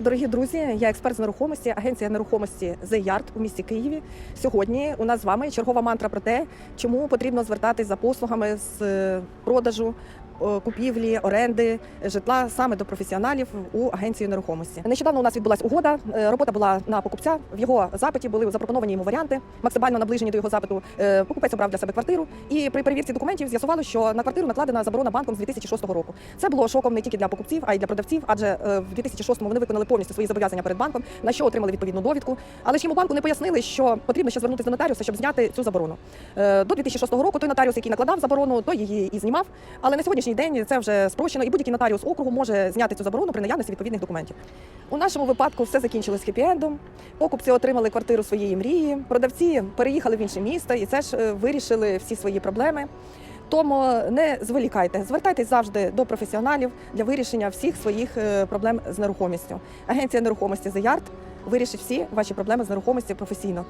Дорогі друзі, я експерт з нерухомості, агенція нерухомості The Yard у місті Києві. Сьогодні у нас з вами чергова мантра про те, чому потрібно звертатись за послугами з е, продажу. Е, Купівлі, оренди житла саме до професіоналів у агенції нерухомості. Нещодавно у нас відбулася угода. е, Робота була на покупця. В його запиті були запропоновані йому варіанти, максимально наближені до його запиту. Е, Покупець обрав для себе квартиру, і при перевірці документів з'ясувало, що на квартиру накладена заборона банком з 2006 року. Це було шоком не тільки для покупців, а й для продавців, адже в 2006-му вони виконали повністю свої зобов'язання перед банком, на що отримали відповідну довідку. Але ж йому банку не пояснили, що потрібно ще звернутися до нотаріуса, щоб зняти цю заборону. До 2006 року той нотаріус, який накладав заборону, той її і знімав. Але на сьогоднішній день це вже спрощено, і будь-який нотаріус округу може зняти цю заборону при наявності відповідних документів. У нашому випадку все закінчилось хеппі-ендом. Покупці отримали квартиру своєї мрії, продавці переїхали в інше місто і це ж е, вирішили всі свої проблеми. Тому не зволікайте, звертайтесь завжди до професіоналів для вирішення всіх своїх е, проблем з нерухомістю. Агенція нерухомості Yard вирішить всі ваші проблеми з нерухомістю професійно.